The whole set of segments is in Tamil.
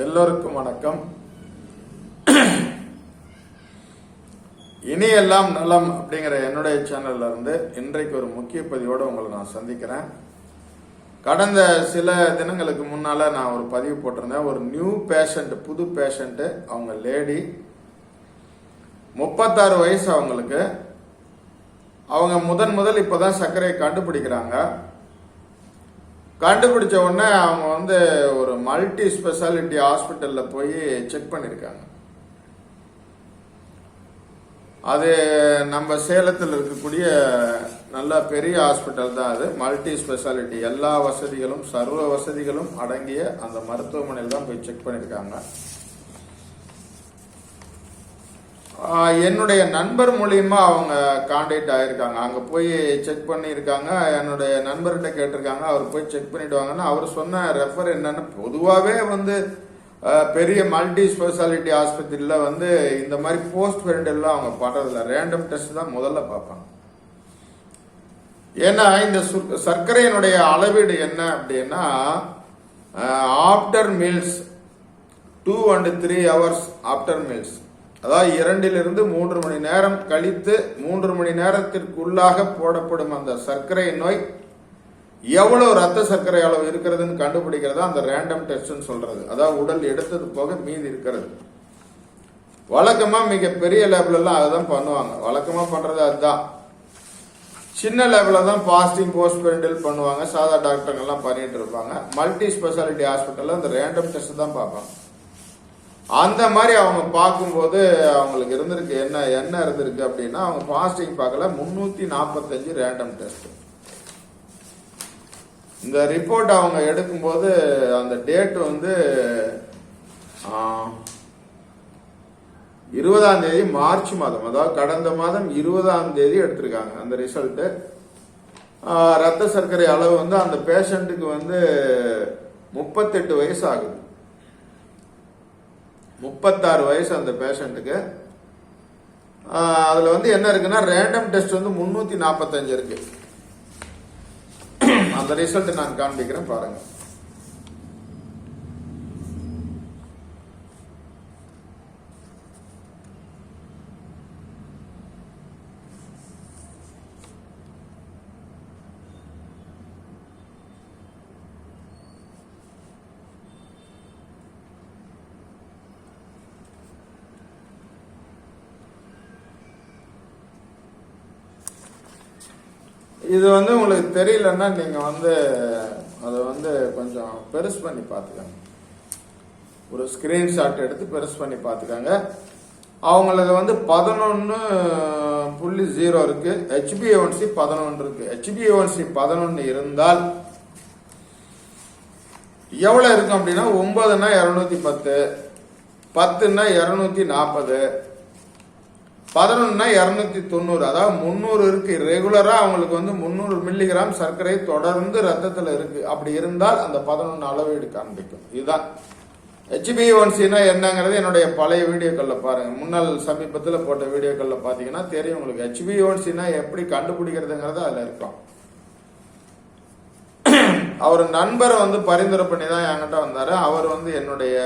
எல்லோருக்கும் வணக்கம். இனியெல்லாம் நலம் அப்படிங்கிற என்னுடைய சேனல்ல இருந்து இன்றைக்கு ஒரு முக்கிய பதிவோடு உங்களை நான் சந்திக்கிறேன். கடந்த சில தினங்களுக்கு முன்னால நான் ஒரு பதிவு போட்டிருந்தேன். ஒரு நியூ பேஷண்ட் புது பேஷண்ட் அவங்க லேடி முப்பத்தாறு வயசு அவங்களுக்கு. அவங்க முதன் முதல் இப்போதான் சர்க்கரையை கண்டுபிடிக்கிறாங்க. கண்டுபிடிச்ச உடனே அவங்க வந்து ஒரு மல்டி ஸ்பெஷாலிட்டி ஹாஸ்பிட்டலில் போய் செக் பண்ணியிருக்காங்க அது நம்ம சேலத்தில் இருக்கக்கூடிய நல்ல பெரிய ஹாஸ்பிட்டல் தான் அது. மல்டி ஸ்பெஷாலிட்டி எல்லா வசதிகளும் சர்வ வசதிகளும் அடங்கிய அந்த மருத்துவமனையில் தான் போய் செக் பண்ணியிருக்காங்க என்னுடைய நண்பர் மூலியமா அவங்க கான்டாக்ட் ஆயிருக்காங்க. அங்கே போய் செக் பண்ணியிருக்காங்க. என்னுடைய நண்பர்கிட்ட கேட்டிருக்காங்க. அவர் போய் செக் பண்ணிடுவாங்கன்னு அவர் சொன்ன ரெஃபர் என்னன்னு பொதுவாகவே வந்து பெரிய மல்டி ஸ்பெஷாலிட்டி ஆஸ்பத்திரியில் வந்து இந்த மாதிரி போஸ்ட் எல்லாம் அவங்க பண்ணுறதில்ல ரேண்டம் டெஸ்ட் தான் முதல்ல பார்ப்பாங்க. ஏன்னா இந்த சர்க்கரையினுடைய அளவீடு என்ன அப்படின்னா after meals two and three hours after meals அதாவது இரண்டிலிருந்து மூன்று மணி நேரம் கழித்து மூன்று மணி நேரத்திற்குள்ளாக போடப்படும் அந்த சர்க்கரை நோய் எவ்வளவு ரத்த சர்க்கரை அளவு இருக்கிறதுன்னு கண்டுபிடிக்கிறதா அந்த ரேண்டம் டெஸ்ட்னு சொல்றது. அதாவது உடல் எடுத்தது போக மீதி இருக்கிறது. வழக்கமாக மிக பெரிய லெவலெல்லாம் அதுதான் பண்ணுவாங்க. வழக்கமாக பண்ணுறது அதுதான். சின்ன லெவலில் தான் பாஸ்டிங் போஸ்ட் பெரிண்டல் பண்ணுவாங்க. சாதா டாக்டருங்க பண்ணிட்டு இருப்பாங்க. மல்டி ஸ்பெஷாலிட்டி ஹாஸ்பிட்டலில் அந்த ரேண்டம் டெஸ்ட் தான் பார்ப்பாங்க. அந்த மாதிரி அவங்க பார்க்கும்போது அவங்களுக்கு இருந்திருக்கு. என்ன என்ன இருந்திருக்கு அப்படின்னா அவங்க பாஸ்டிங் பார்க்கல முன்னூத்தி நாற்பத்தஞ்சு ரேண்டம் டெஸ்ட் இந்த ரிப்போர்ட் அவங்க எடுக்கும்போது அந்த டேட் வந்து இருபதாம் தேதி மார்ச் மாதம். அதாவது கடந்த மாதம் இருபதாம் தேதி எடுத்திருக்காங்க அந்த ரிசல்ட்டு ரத்த சர்க்கரை அளவு வந்து அந்த பேஷண்ட்டுக்கு வந்து முப்பத்தெட்டு வயசு ஆகுது. முப்பத்தாறு வயசு அந்த பேஷண்ட்டுக்கு. அதில் வந்து என்ன இருக்குன்னா ரேண்டம் டெஸ்ட் வந்து முந்நூற்றி நாற்பத்தஞ்சு இருக்கு. அந்த ரிசல்ட் நான் காண்பிக்கிறேன் பாருங்கள் இது வந்து உங்களுக்கு தெரியலன்னா நீங்க வந்து அதை வந்து கொஞ்சம் பெருசு பண்ணி பார்த்துக்கோங்க. ஒரு ஸ்கிரீன்ஷாட் எடுத்து பெருசு பண்ணி பார்த்துக்கோங்க. அவங்களுக்கு வந்து பதினொன்று புள்ளி ஜீரோ இருக்கு. ஹெச்பிஏஒன்சி பதினொன்று இருக்கு. ஹெச்பிஏஒன்சி பதினொன்று இருந்தால் எவ்வளோ இருக்கும் அப்படின்னா ஒன்பதுன்னா இரநூத்தி பத்து பத்துன்னா இரநூத்தி நாற்பது பதினொன்னா இரநூத்தி தொண்ணூறு அதாவது முந்நூறு இருக்கு. ரெகுலரா அவங்களுக்கு வந்து முந்நூறு மில்லிகிராம் சர்க்கரை தொடர்ந்து ரத்தத்தில் இருக்கு. அப்படி இருந்தால் அந்த பதினொன்று அளவீடு காண்பிக்கும். இதுதான். ஹெச்பி என்னங்கிறது என்னுடைய பழைய வீடியோக்களில் பாருங்க. முன்னாள் சமீபத்தில் போட்ட வீடியோக்களில் பார்த்தீங்கன்னா தெரியும் உங்களுக்கு. ஹெச்பி எப்படி கண்டுபிடிக்கிறதுங்கிறது அதில் இருக்கும். அவர் நண்பரை வந்து பரிந்துரை பண்ணி தான் என்கிட்ட வந்தாரு. அவர் வந்து என்னுடைய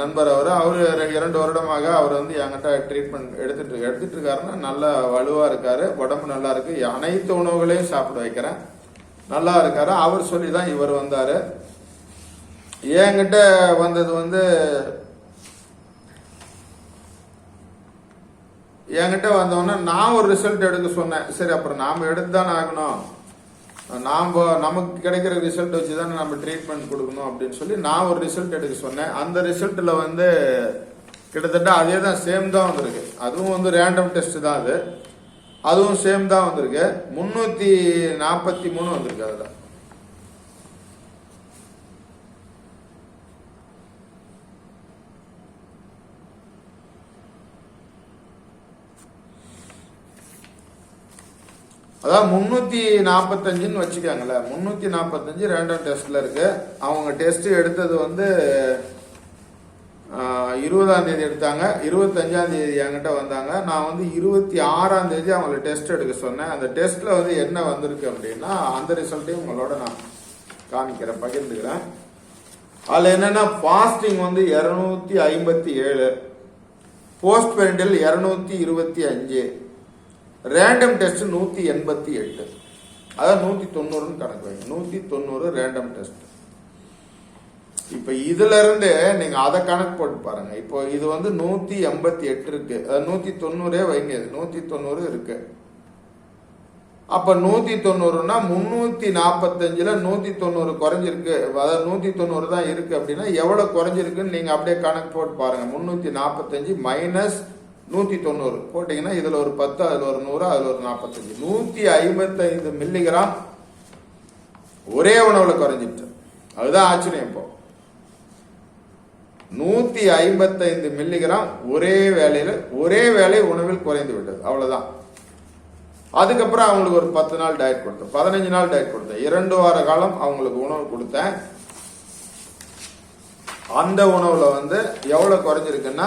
நண்பர் அவர். அவர் இரண்டு வருடமாக அவர் வந்து என்கிட்ட ட்ரீட்மெண்ட் எடுத்துட்டு எடுத்துட்டு இருக்காருன்னா நல்லா வலுவாக இருக்காரு உடம்பு நல்லா இருக்கு. அனைத்து உணவுகளையும் சாப்பிட வைக்கிறேன். நல்லா இருக்காரு. அவர் சொல்லி தான் இவர் வந்தார். என்கிட்ட வந்தது வந்து என்கிட்ட வந்தோடனே நான் ஒரு ரிசல்ட் எடுக்க சொன்னேன். சரி அப்புறம் நாம் எடுத்து தானே ஆகணும். நாம் நமக்கு கிடைக்கிற ரிசல்ட் வச்சு தானே நம்ம ட்ரீட்மெண்ட் கொடுக்கணும் அப்படின்னு சொல்லி நான் ஒரு ரிசல்ட் எடுக்க சொன்னேன். அந்த ரிசல்ட்டில் வந்து கிட்டத்தட்ட அதே தான் சேம் தான் வந்திருக்கு. அதுவும் வந்து ரேண்டம் டெஸ்ட் தான் அது. அதுவும் சேம் தான் வந்திருக்கு. முந்நூற்றி நாற்பத்தி மூணு வந்திருக்கு அதில். அதாவது முன்னூத்தி நாற்பத்தஞ்சுன்னு வச்சுக்காங்களே முன்னூத்தி நாற்பத்தஞ்சு ரேண்டம் டெஸ்ட்ல இருக்கு. அவங்க டெஸ்ட் எடுத்தது வந்து இருபதாம் தேதி எடுத்தாங்க. இருபத்தஞ்சாம் தேதி என்கிட்ட வந்தாங்க. நான் வந்து இருபத்தி ஆறாம் தேதி அவங்கள டெஸ்ட் எடுக்க சொன்னேன். அந்த டெஸ்ட்ல வந்து என்ன வந்திருக்கு அப்படின்னா அந்த ரிசல்ட்டையும் உங்களோட நான் காமிக்கிறேன் பகிர்ந்துக்கிறேன். அதில் என்னன்னா ஃபாஸ்டிங் வந்து இரநூத்தி ஐம்பத்தி ஏழு. போஸ்ட் பெரண்டல் இரநூத்தி இருபத்தி அஞ்சு. ரேண்டம் டெஸ்ட் நூற்றி எண்பத்தி எட்டு. அதான் நூற்றி தொண்ணூறுன்னு கணக்கு வைங்க. நூற்றி தொண்ணூறு ரேண்டம் டெஸ்ட் இப்போ இதுலேருந்து நீங்கள் அதை கணக்கு போட்டு பாருங்கள் இப்போ இது வந்து நூற்றி எண்பத்தி எட்டு இருக்கு. அதாவது நூற்றி தொண்ணூறே வைங்க. இது நூற்றி தொண்ணூறு இருக்கு. அப்போ நூற்றி தொண்ணூறுனா முந்நூற்றி நாற்பத்தஞ்சில் நூற்றி தொண்ணூறு குறைஞ்சிருக்கு. அதாவது நூற்றி தொண்ணூறு தான் இருக்குது அப்படின்னா எவ்வளோ குறைஞ்சிருக்குன்னு நீங்கள் அப்படியே கணக்கு போட்டு பாருங்கள் முந்நூற்றி நாற்பத்தஞ்சு மைனஸ் நூத்தி தொண்ணூறு போட்டீங்கன்னா இதுல ஒரு பத்து அதுல ஒரு நூறு அதுல ஒரு நாற்பத்தஞ்சு நூத்தி ஐம்பத்தைந்து மில்லிகிராம் ஒரே உணவுல குறைஞ்சிட்டு அதுதான் ஆச்சரியம் இப்போ. நூத்தி ஐம்பத்தைந்து மில்லிகிராம் ஒரே வேலையில ஒரே வேலை உணவில் குறைந்து விட்டது. அவ்வளவுதான். அதுக்கப்புறம் அவங்களுக்கு ஒரு பத்து நாள் டயட் கொடுத்தேன். பதினஞ்சு நாள் டயட் கொடுத்தேன். இரண்டு வார காலம் அவங்களுக்கு உணவு கொடுத்தேன். அந்த உணவுல வந்து எவ்வளவு குறைஞ்சிருக்குன்னா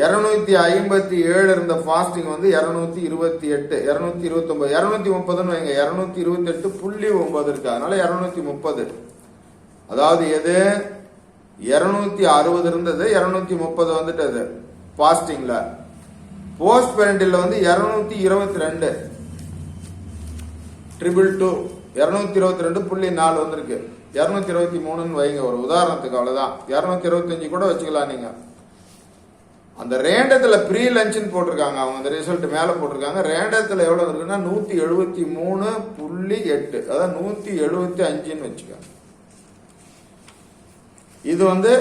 இருநூத்தி ஐம்பத்தி ஏழு இருந்த ஃபாஸ்டிங் வந்து இருநூத்தி இருபத்தி எட்டு இருநூத்தி இருபத்தி ஒன்பது இருநூத்தி முப்பதுன்னு வைங்க. இருநூத்தி இருபத்தி எட்டு புள்ளி ஒன்பது இருக்கு. அதனால இருநூத்தி முப்பது. அதாவது எது? இருநூத்தி அறுபது இருந்தது இருநூத்தி முப்பது வந்துட்டது ஃபாஸ்டிங்ல போஸ்ட் பேரண்டில் வந்து இருநூத்தி இருபத்தி ரெண்டு. ட்ரிபிள் டூ இருநூத்தி இருபத்தி ரெண்டு புள்ளி நாலு வந்திருக்கு. இருநூத்தி இருபத்தி மூணுன்னு வைங்க. ஒரு உதாரணத்துக்கு அவ்வளவுதான். இருநூத்தி இருபத்தஞ்சு கூட வச்சுக்கலாம் நீங்க. அந்த ரேண்டத்தில் ப்ரீ லஞ்சுன்னு போட்டிருக்காங்க. அவங்க அந்த ரிசல்ட் மேலே போட்டிருக்காங்க. ரேண்டத்தில் எவ்வளோ இருக்குன்னா நூற்றி எழுபத்தி மூணு புள்ளி எட்டு. அதாவது நூற்றி எழுபத்தி அஞ்சுன்னு வச்சுக்கோங்க. இது வந்து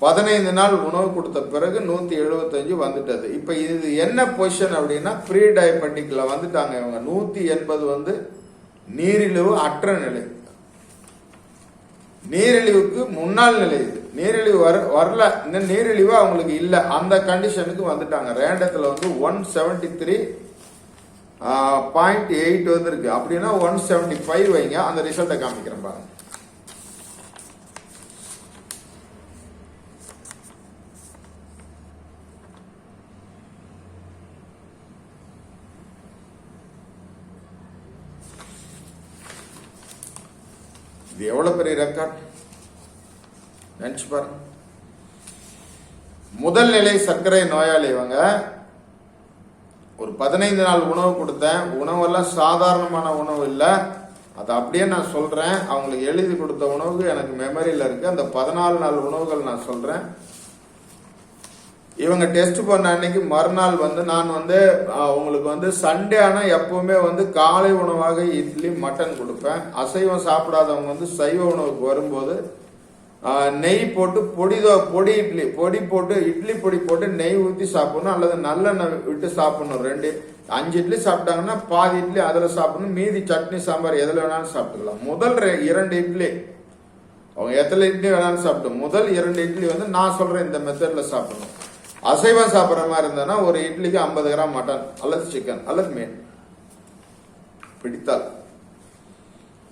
பதினைந்து நாள் உணவு கொடுத்த பிறகு நூற்றி எழுபத்தஞ்சு வந்துட்டது. இப்போ இது என்ன பொசிஷன் அப்படின்னா ப்ரீ டயபெட்டிக்கில் வந்துட்டாங்க இவங்க. நூற்றி எண்பது வந்து நீரிழிவு அற்ற நிலை. நீரிழிவுக்கு முன்னாள் நிலை இது. நீரிழிவு வர வரல. இன்னும் நீரிழிவு அவங்களுக்கு இல்லை. அந்த கண்டிஷனுக்கு வந்துட்டாங்க. ரேண்டத்தில் வந்து one seventy three point eight வந்துருக்கு. அப்படின்னா ஒன் செவன்டி ஃபைவ் வைங்க. அந்த ரிசல்ட்டை காமிக்கிறேன் பாருங்க. இது எவ்வளவு பெரிய ரெக்கார்ட் நினைச்சு பாருங்க முதல் நிலை சர்க்கரை நோயாளி இவங்க. ஒரு பதினைந்து நாள் உணவு கொடுத்தேன். உணவெல்லாம் சாதாரணமான உணவு இல்லை. அதை அப்படியே நான் சொல்றேன். அவங்களுக்கு எழுதி கொடுத்த உணவு எனக்கு மெமரியில் இருக்கு. அந்த பதினாலு நாள் உணவுகள் நான் சொல்றேன். இவங்க டெஸ்ட் பண்ண அன்னைக்கு மறுநாள் வந்து நான் வந்து அவங்களுக்கு உங்களுக்கு வந்து சண்டே ஆனால் எப்பவுமே வந்து காலை உணவாக இட்லி மட்டன் கொடுப்பேன். அசைவம் சாப்பிடாதவங்க வந்து சைவ உணவுக்கு வரும்போது நெய் போட்டு பொடிதோ பொடி இட்லி பொடி போட்டு இட்லி பொடி போட்டு நெய் ஊற்றி சாப்பிடணும் அல்லது நல்லெண்ணெய் விட்டு சாப்பிடணும். ரெண்டு அஞ்சு இட்லி சாப்பிட்டாங்கன்னா பாதி இட்லி அதில் சாப்பிடணும் மீதி சட்னி சாம்பார் எதில் வேணாலும் சாப்பிட்டுக்கலாம். முதல் ரெ- இரண்டு இட்லி. அவங்க எத்தனை இட்லி வேணாலும் சாப்பிட்டு முதல் இரண்டு இட்லி வந்து நான் சொல்கிறேன் இந்த மெத்தடில் சாப்பிடணும். அசைவம் சாப்பிட்ற மாதிரி இருந்ததுன்னா ஒரு இட்லிக்கு ஐம்பது கிராம் மட்டன் அல்லது சிக்கன் அல்லது மீன். பிடித்தால்.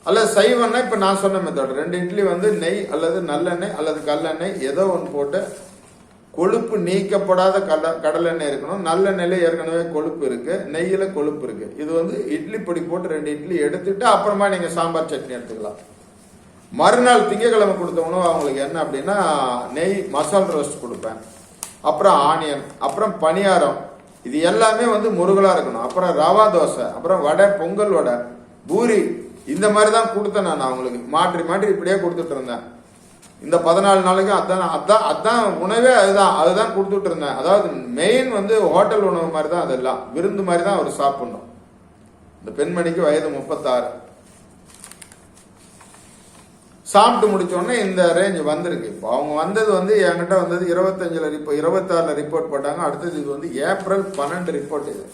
அல்லது சைவம்னா இப்ப நான் சொன்ன மெத்தட் ரெண்டு இட்லி வந்து நெய் அல்லது நல்லெண்ணெய் அல்லது கல்லெண்ணெய் ஏதோ ஒன்று போட்டு கொழுப்பு நீக்கப்படாத கட கடலெண்ணெய் இருக்கணும். நல்லெண்ணெயில ஏற்கனவே கொழுப்பு இருக்கு நெய்யில கொழுப்பு இருக்கு. இது வந்து இட்லி பொடி போட்டு ரெண்டு இட்லி எடுத்துட்டு அப்புறமா நீங்க சாம்பார் சட்னி எடுத்துக்கலாம். மறுநாள் திங்கக்கிழமை கொடுத்த உணவு அவங்களுக்கு என்ன அப்படின்னா நெய் மசால் ரோஸ்ட் கொடுப்பேன். அப்புறம் ஆனியன் அப்புறம் பணியாரம். இது எல்லாமே வந்து முருகலா இருக்கணும். அப்புறம் ரவா தோசை அப்புறம் வடை பொங்கல் வடை பூரி இந்த மாதிரி தான் கொடுத்தேன் நான் அவங்களுக்கு. மாற்றி மாற்றி இப்படியே கொடுத்துட்டு இருந்தேன். இந்த பதினாலு நாளைக்கு அதான் அதான் அதான் உணவே அதுதான் அதுதான் கொடுத்துட்டு இருந்தேன். அதாவது மெயின் வந்து ஹோட்டல் உணவு மாதிரி தான் அதெல்லாம். விருந்து மாதிரி தான் அவர் சாப்பிடணும். இந்த பெண்மணிக்கு வயது முப்பத்தாறு. சாப்பிட்டு முடிச்ச உடனே இந்த ரேஞ்ச் வந்திருக்கு. இப்போ அவங்க வந்தது வந்து என்கிட்ட வந்தது இருபத்தஞ்சில் ரிப்போ இருபத்தாறுல ரிப்போர்ட் போட்டாங்க. அடுத்தது இது வந்து ஏப்ரல் பன்னெண்டு ரிப்போர்ட் இது.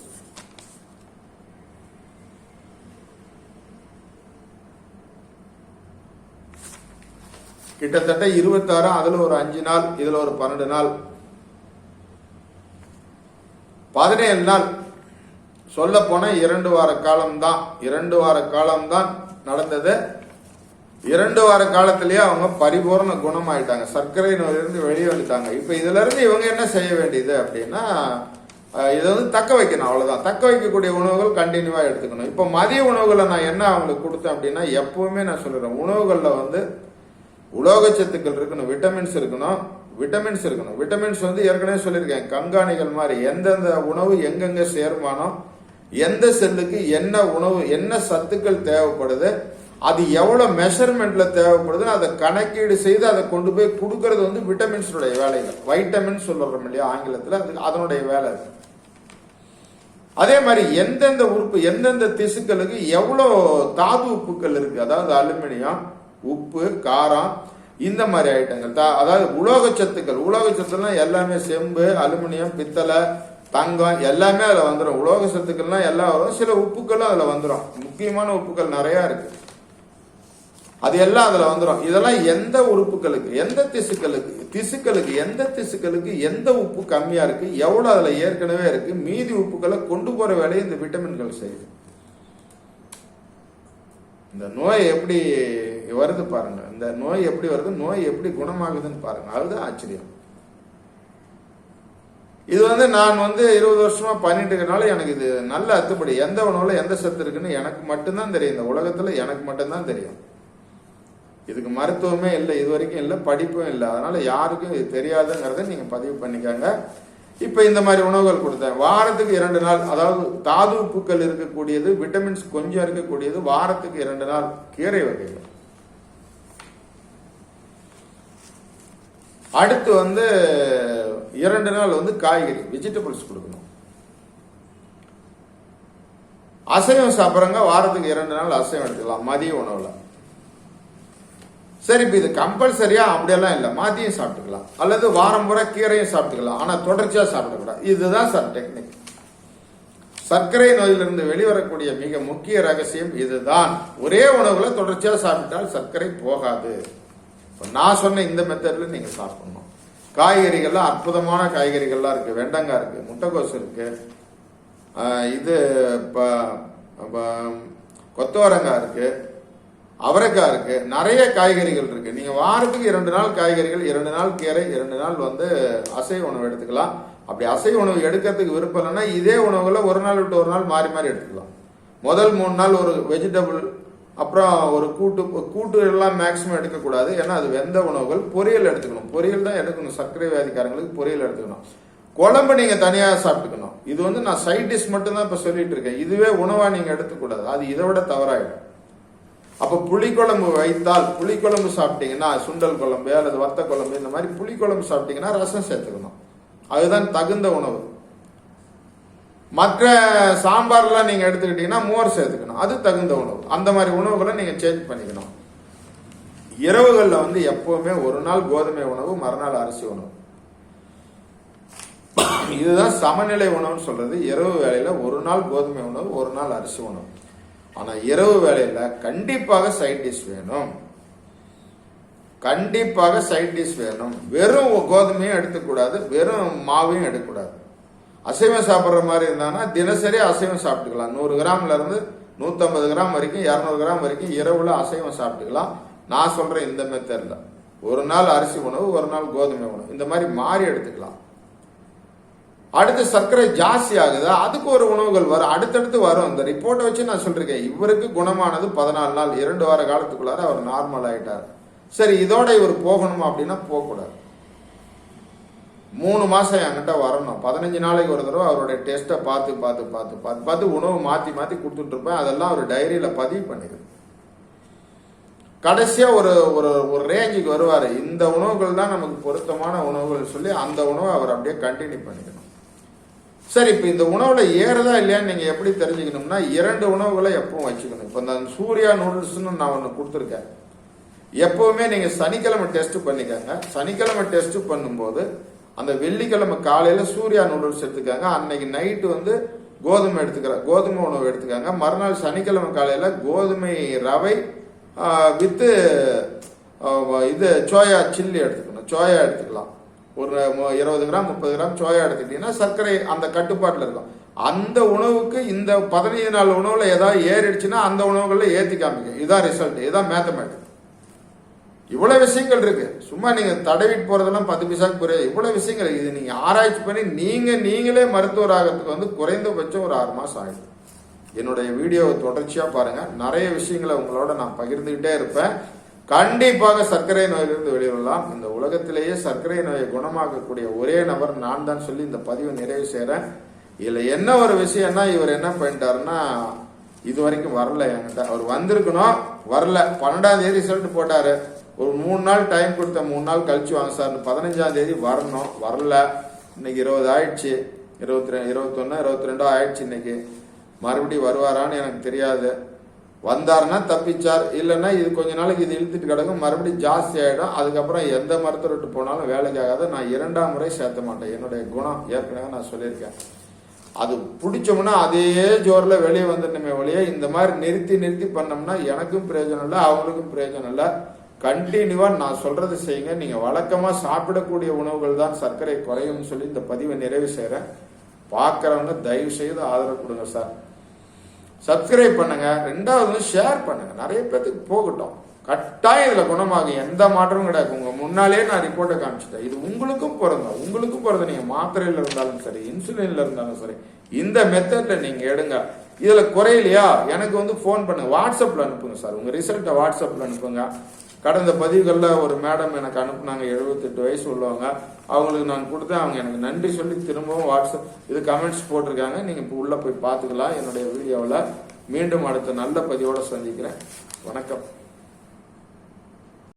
கிட்டத்தட்ட இருபத்தாறு அதுல ஒரு அஞ்சு நாள் இதுல ஒரு பன்னெண்டு நாள். பதினேழு நாள். சொல்ல போன இரண்டு வார காலம்தான். இரண்டு வார காலம்தான் நடந்தது. இரண்டு வார காலத்திலேயே அவங்க பரிபூர்ண குணமாயிட்டாங்க. சர்க்கரை நோயிலிருந்து வெளியே வந்துட்டாங்க. இப்ப இதுல இருந்து இவங்க என்ன செய்ய வேண்டியது அப்படின்னா இதை வந்து தக்க வைக்கணும். அவ்வளவுதான். தக்க வைக்கக்கூடிய உணவுகள் கண்டினியூவா எடுத்துக்கணும். இப்ப மதிய உணவுகளை நான் என்ன அவங்களுக்கு கொடுத்தேன் அப்படின்னா எப்பவுமே நான் சொல்லுறேன் உணவுகள்ல வந்து உலோக சத்துக்கள் இருக்கணும் விட்டமின்ஸ் இருக்கணும் விட்டமின்ஸ் இருக்கணும். விட்டமின்ஸ் வந்து ஏற்கனவே சொல்லியிருக்கேன். கண்காணிகள் மாதிரி எந்தெந்த உணவு எங்கெங்க சேர்மானம் எந்த செல்லுக்கு என்ன உணவு என்ன சத்துக்கள் தேவைப்படுது அது எவ்வளவு மெஷர்மெண்ட்ல தேவைப்படுது அதை கணக்கீடு செய்து அதை கொண்டு போய் கொடுக்கறது வந்து விட்டமின்ஸுடைய வேலைகள். வைட்டமின் சொல்லுறோம் இல்லையா ஆங்கிலத்தில்? அது அதனுடைய வேலை அது. அதே மாதிரி எந்தெந்த உறுப்பு எந்தெந்த திசுக்களுக்கு எவ்வளோ தாது உப்புக்கள் இருக்கு? அதாவது அலுமினியம் உப்பு காரம் இந்த மாதிரி ஐட்டங்கள். தா- அதாவது உலோக சத்துக்கள். உலோக சத்துலாம் எல்லாமே செம்பு அலுமினியம் பித்தளை தங்கம் எல்லாமே அதில் வந்துடும் உலோக சத்துக்கள்லாம் எல்லாம் வரும். சில உப்புக்களும் அதில் வந்துடும் முக்கியமான உப்புக்கள் நிறையா இருக்கு. அது எல்லாம் அதுல வந்துடும் இதெல்லாம் எந்த உறுப்புகளுக்கு எந்த திசுக்களுக்கு திசுக்களுக்கு எந்த திசுக்களுக்கு எந்த உப்பு கம்மியா இருக்கு எவ்வளவு அதுல ஏற்கனவே இருக்கு மீதி உப்புகளை கொண்டு போற வேலையை இந்த விட்டமின்கள் செய்யுது. இந்த நோய் எப்படி வருது பாருங்க. இந்த நோய் எப்படி வருது? நோய் எப்படி குணமாகுதுன்னு பாருங்க. அதுதான் ஆச்சரியம். இது வந்து நான் வந்து இருபது வருஷமா பண்ணிட்டு இருக்கனால எனக்கு இது நல்ல அத்துப்படி. எந்த உணவுல எந்த சத்து இருக்குன்னு எனக்கு மட்டும்தான் தெரியும். இந்த உலகத்துல எனக்கு மட்டும்தான் தெரியும். இதுக்கு மருத்துவமே இல்லை. இது வரைக்கும் இல்லை. படிப்பும் இல்லை. அதனால யாருக்கும் இது தெரியாதுங்கிறத நீங்க பதிவு பண்ணிக்கோங்க. இப்போ இந்த மாதிரி உணவுகள் கொடுத்தேன். வாரத்துக்கு இரண்டு நாள் அதாவது தாது உப்புக்கள் இருக்கக்கூடியது விட்டமின்ஸ் கொஞ்சம் இருக்கக்கூடியது வாரத்துக்கு இரண்டு நாள் கீரை வகைகள். அடுத்து வந்து இரண்டு நாள் வந்து காய்கறி வெஜிடபிள்ஸ் கொடுக்கணும். அசைவம் சாப்பிட்றவங்க வாரத்துக்கு இரண்டு நாள் அசைவம் எடுத்துக்கலாம் மதிய உணவுல. சரி இப்போ இது கம்பல்சரியா அப்படியெல்லாம் இல்லை மதியம் சாப்பிட்டுக்கலாம். அல்லது வாரம் பூரா கீரையும் சாப்பிட்டுக்கலாம் ஆனா தொடர்ச்சியா சாப்பிடக்கூடாது. இதுதான் சார் டெக்னிக் சர்க்கரை நோயிலிருந்து வெளிவரக்கூடிய மிக முக்கிய ரகசியம் இதுதான். ஒரே உணவுல தொடர்ச்சியா சாப்பிட்டால் சர்க்கரை போகாது. நான் சொன்ன இந்த மெத்தட்ல நீங்க சாப்பிடணும் காய்கறிகள்லாம் அற்புதமான காய்கறிகள்லாம் இருக்கு. வெண்டங்காய் இருக்கு முட்டைக்கோஸ் இருக்கு. இது இப்போ கொத்தவரங்காய் இருக்கு அவரைக்காய் இருக்கு. நிறைய காய்கறிகள் இருக்கு. நீங்க வாரத்துக்கு இரண்டு நாள் காய்கறிகள் இரண்டு நாள் கீரை இரண்டு நாள் வந்து அசைவ உணவு எடுத்துக்கலாம். அப்படி அசைவ உணவு எடுக்கிறதுக்கு விருப்பம் இல்லைன்னா இதே உணவுகளை ஒரு நாள் விட்டு ஒரு நாள் மாறி மாறி எடுத்துக்கலாம். முதல் மூணு நாள் ஒரு வெஜிடபிள் அப்புறம் ஒரு கூட்டு கூட்டு எல்லாம் மேக்ஸிமம் எடுக்கக்கூடாது. ஏன்னா அது வெந்த உணவுகள். பொரியல் எடுத்துக்கணும். பொரியல் தான் எடுக்கணும். சர்க்கரை வியாதிக்காரங்களுக்கு பொரியல் எடுத்துக்கணும். குழம்பு நீங்க தனியாக சாப்பிட்டுக்கணும். இது வந்து நான் சைட் டிஷ் மட்டும் தான் இப்ப சொல்லிட்டு இருக்கேன் இதுவே உணவா நீங்க எடுத்துக்கூடாது. அது இதை விட தவறாயிடும். அப்ப புளிக்குழம்பு வைத்தால் புளிக்குழம்பு சாப்பிட்டீங்கன்னா சுண்டல் குழம்பு அல்லது வத்த குழம்பு இந்த மாதிரி புளிக்குழம்பு சாப்பிட்டீங்கன்னா ரசம் சேர்த்துக்கணும். அதுதான் தகுந்த உணவு. மற்ற சாம்பார்லாம் நீங்க எடுத்துக்கிட்டீங்கன்னா மோர் சேர்த்துக்கணும். அது தகுந்த உணவு. அந்த மாதிரி உணவுகளை நீங்க சேஞ்ச் பண்ணிக்கணும். இரவுகளில் வந்து எப்பவுமே ஒரு நாள் கோதுமை உணவு மறுநாள் அரிசி உணவு. இதுதான் சமநிலை உணவுன்னு சொல்றது. இரவு வேலையில் ஒரு நாள் கோதுமை உணவு ஒரு நாள் அரிசி உணவு. ஆனா இரவு வேலையில் கண்டிப்பாக சைட் டிஷ் வேணும். கண்டிப்பாக சைட் டிஷ் வேணும். வெறும் கோதுமையும் எடுத்துக்கூடாது வெறும் மாவையும் எடுக்கக்கூடாது. அசைவம் சாப்பிட்ற மாதிரி இருந்தாங்கன்னா தினசரி அசைவம் சாப்பிட்டுக்கலாம். நூறு கிராம்ல இருந்து நூற்றம்பது கிராம் வரைக்கும் இரநூறு கிராம் வரைக்கும் இரவுல அசைவம் சாப்பிட்டுக்கலாம். நான் சொல்றேன் இந்த மெத்தடில் ஒரு நாள் அரிசி உணவு ஒரு நாள் கோதுமை உணவு. இந்த மாதிரி மாறி எடுத்துக்கலாம். அடுத்து சர்க்கரை ஜாஸ்தி ஆகுதா? அதுக்கு ஒரு உணவுகள் வரும். அடுத்தடுத்து வரும். இந்த ரிப்போர்ட்டை வச்சு நான் சொல்றேன் இவருக்கு குணமானது பதினாலு நாள் இரண்டு வார காலத்துக்குள்ளார அவர் நார்மல் ஆயிட்டார். சரி இதோட இவர் போகணுமா அப்படின்னா போகக்கூடாது. மூணு மாதம் என்கிட்ட வரணும். பதினஞ்சு நாளைக்கு ஒரு தடவை அவருடைய டெஸ்ட்டை பார்த்து பார்த்து பார்த்து பார்த்து பார்த்து உணவு மாற்றி மாற்றி கொடுத்துட்ருப்பேன் அதெல்லாம் அவர் டைரியில் பதிவு பண்ணிடுது கடைசியாக ஒரு ஒரு ஒரு ரேஞ்சுக்கு வருவார். இந்த உணவுகள் தான் நமக்கு பொருத்தமான உணவுகள் சொல்லி அந்த உணவை அவர் அப்படியே கண்டினியூ பண்ணிக்கணும். சரி இப்போ இந்த உணவில் ஏறுதா இல்லையான்னு நீங்கள் எப்படி தெரிஞ்சுக்கணும்னா இரண்டு உணவுகளை எப்பவும் வச்சுக்கணும். இப்போ இந்த சூர்யா நூடுல்ஸ்னு நான் ஒன்று கொடுத்துருக்கேன். எப்பவுமே நீங்கள் சனிக்கிழமை டெஸ்ட் பண்ணிக்கோங்க. சனிக்கிழமை டெஸ்ட் பண்ணும்போது அந்த வெள்ளிக்கிழமை காலையில சூர்யா நூடுல்ஸ் எடுத்துக்காங்க. அன்னைக்கு நைட்டு வந்து கோதுமை எடுத்துக்கிற கோதுமை உணவு எடுத்துக்காங்க. மறுநாள் சனிக்கிழமை காலையில கோதுமை ரவை வித்து இது சோயா சில்லி எடுத்துக்கணும். சோயா எடுத்துக்கலாம். ஒரு இருபது கிராம் முப்பது கிராம் சோயா எடுத்துக்கிட்டீங்கன்னா சர்க்கரை அந்த கட்டுப்பாட்டில் இருக்கும். அந்த உணவுக்கு இந்த பதினைந்து நாள் உணவுல ஏதாவது ஏறிடுச்சுன்னா அந்த உணவுகளில் ஏற்றி காமிக்கும். இதான் ரிசல்ட் இதான் மேத்தமேட்டிக் இவ்வளவு விஷயங்கள் இருக்கு. சும்மா நீங்க தடவிட்டு போறதெல்லாம் பத்து பைசாக்கு புரியாது இவ்வளவு விஷயங்கள் இது நீங்க ஆராய்ச்சி பண்ணி நீங்க நீங்களே மருத்துவர் ஆகிறதுக்கு வந்து குறைந்தபட்சம் ஒரு ஆறு மாசம் ஆகிடும் என்னுடைய வீடியோவை தொடர்ச்சியா பாருங்க. நிறைய விஷயங்களை உங்களோட நான் பகிர்ந்துகிட்டே இருப்பேன். கண்டிப்பாக சர்க்கரை நோயிலிருந்து வெளிவரலாம். இந்த உலகத்திலேயே சர்க்கரை நோயை குணமாக்கக்கூடிய ஒரே நபர் நான் தான் சொல்லி இந்த பதிவை நிறைவு செய்கிறேன் இதுல என்ன ஒரு விஷயம்னா இவர் என்ன பண்ணிட்டாருன்னா இது வரைக்கும் வரல என்கிட்ட. அவர் வந்திருக்கணும். வரல. பன்னெண்டாம் தேதி ரிசல்ட் போட்டாரு. ஒரு மூணு நாள் டைம் கொடுத்த மூணு நாள் கழிச்சு வாங்க சார். பதினஞ்சாம் தேதி வரணும். வரல. இன்னைக்கு இருபது ஆயிடுச்சு. இருபத்தி ரெண்டு இருபத்தொன்னு இருபத்தி ரெண்டோ ஆயிடுச்சு இன்னைக்கு. மறுபடியும் வருவாரான்னு எனக்கு தெரியாது. வந்தாருன்னா தப்பிச்சார். இல்லைன்னா இது கொஞ்ச நாளைக்கு இது இழுத்துட்டு கிடக்கும். மறுபடியும் ஜாஸ்தி ஆகிடும் அதுக்கப்புறம் எந்த மருத்துவர்கிட்ட போனாலும் வேலைக்கு நான் இரண்டாம் முறை சேர்த்த மாட்டேன். என்னுடைய குணம் ஏற்கனவே நான் சொல்லியிருக்கேன். அது பிடிச்சோம்னா அதே ஜோரில் வெளியே வந்துட்டோமே ஒழிய இந்த மாதிரி நிறுத்தி நிறுத்தி பண்ணோம்னா எனக்கும் பிரயோஜனம் இல்லை அவங்களுக்கும் பிரயோஜனம் இல்லை. கண்டினியூவா நான் சொல்றது செய்யுங்க. நீங்க வழக்கமா சாப்பிடக்கூடிய உணவுகள் தான் சர்க்கரை குறையும்னு சொல்லி இந்த பதிவை நிறைவு செய்கிறேன் பார்க்குறவங்க தயவு செய்து ஆதரவு கொடுங்க சார். சப்ஸ்கிரைப் பண்ணுங்க. ரெண்டாவது ஷேர் பண்ணுங்க. நிறைய பேத்துக்கு போகட்டும். கட்டாயம் இதுல குணமாகும். எந்த மாற்றமும் கிடையாது. உங்க முன்னாலே நான் ரிப்போர்ட்டை காமிச்சிட்டேன். இது உங்களுக்கும் பொருந்தும். உங்களுக்கும் பிறந்த நீங்க மாத்திரையில இருந்தாலும் சரி இன்சுலின்ல இருந்தாலும் சரி இந்த மெத்தட்ல நீங்க எடுங்க. இதுல குறையிலையா? எனக்கு வந்து ஃபோன் பண்ணுங்க. வாட்ஸ்அப்ல அனுப்புங்க சார். உங்க ரிசல்ட்டை வாட்ஸ்அப்ல அனுப்புங்க. கடந்த பதிவுகளில் ஒரு மேடம் எனக்கு அனுப்புனாங்க எழுபத்தெட்டு வயசு உள்ளவங்க. அவங்களுக்கு நான் கொடுத்தேன். அவங்க எனக்கு நன்றி சொல்லி திரும்பவும் வாட்ஸ்அப் இது கமெண்ட்ஸ் போட்டிருக்காங்க. நீங்கள் இப்போ உள்ளே போய் பார்த்துக்கலாம் என்னுடைய வீடியோவில். மீண்டும் அடுத்த நல்ல பதிவோடு சந்திக்கிறேன். வணக்கம்.